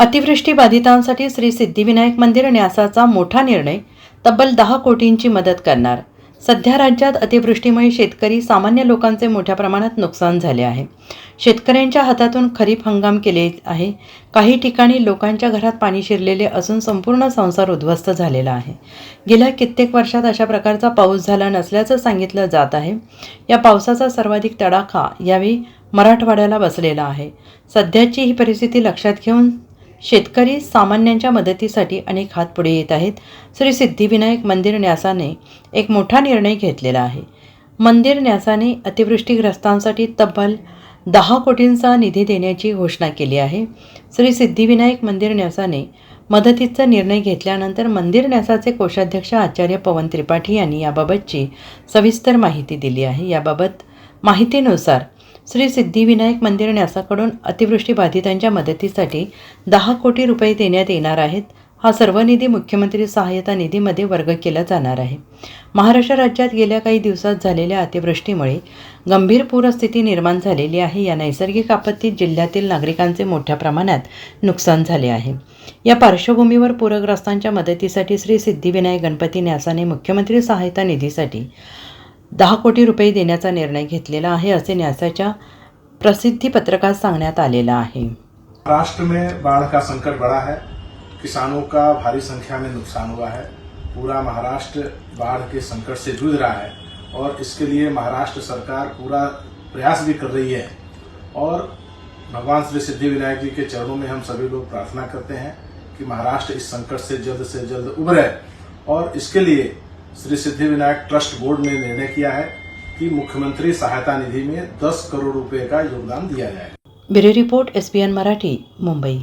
अतिवृष्टी बाधितांसाठी श्री सिद्धिविनायक मंदिर न्यासाचा मोठा निर्णय तब्बल दहा कोटींची मदत करणार. सध्या राज्यात अतिवृष्टीमुळे शेतकरी सामान्य लोकांचे मोठ्या प्रमाणात नुकसान झाले आहे. शेतकऱ्यांच्या हातातून खरीप हंगाम केले आहे. काही ठिकाणी लोकांच्या घरात पाणी शिरलेले असून संपूर्ण संसार उद्ध्वस्त झालेला आहे. गेल्या कित्येक वर्षात अशा प्रकारचा पाऊस झाला नसल्याचं सांगितलं जात आहे. या पावसाचा सर्वाधिक तडाखा यावेळी मराठवाड्याला बसलेला आहे. सध्याची ही परिस्थिती लक्षात घेऊन शेतकरी सामान्यांच्या मदतीसाठी अनेक हात पुढे येत आहेत. श्री सिद्धिविनायक मंदिर न्यासाने एक मोठा निर्णय घेतलेला आहे. मंदिर न्यासाने अतिवृष्टीग्रस्तांसाठी तब्बल दहा कोटींचा निधी देण्याची घोषणा केली आहे. श्री सिद्धिविनायक मंदिर न्यासाने मदतीचा निर्णय घेतल्यानंतर मंदिर न्यासाचे कोषाध्यक्ष आचार्य पवन त्रिपाठी यांनी याबाबतची सविस्तर माहिती दिली आहे. याबाबत माहितीनुसार श्री सिद्धिविनायक मंदिर न्यासाकडून अतिवृष्टी बाधितांच्या मदतीसाठी दहा कोटी रुपये देण्यात येणार आहेत. हा सर्व निधी मुख्यमंत्री सहाय्यता निधीमध्ये वर्ग केला जाणार आहे. महाराष्ट्र राज्यात गेल्या काही दिवसात झालेल्या अतिवृष्टीमुळे गंभीर पूरस्थिती निर्माण झालेली आहे. या नैसर्गिक आपत्तीत जिल्ह्यातील नागरिकांचे मोठ्या प्रमाणात नुकसान झाले आहे. या पार्श्वभूमीवर पूरग्रस्तांच्या मदतीसाठी श्री सिद्धिविनायक गणपती न्यासाने मुख्यमंत्री सहायता निधीसाठी दहा कोटी रुपये देण्याचा निर्णय घेतलेला आहे असे न्यासाच्या प्रसिद्धी पत्रकात सांगण्यात आलेलं आहे. महाराष्ट्र में बाढ़ का संकट बढ़ा है. किसानों का भारी संख्या में नुकसान हुआ है. पूरा महाराष्ट्र बाढ़ के संकट से जूझ रहा है और इसके लिए महाराष्ट्र सरकार पूरा प्रयास भी कर रही है. और भगवान श्री सिद्धि विनायक जी के चरणों में हम सभी लोग प्रार्थना करते हैं कि महाराष्ट्र इस संकट से जल्द से जल्द उभरे और इसके लिए श्री सिद्धिविनायक ट्रस्ट बोर्ड ने निर्णय किया है कि मुख्यमंत्री सहायता निधि में 10 करोड़ रुपए का योगदान दिया जाएगा bureau report S Marathi Mumbai.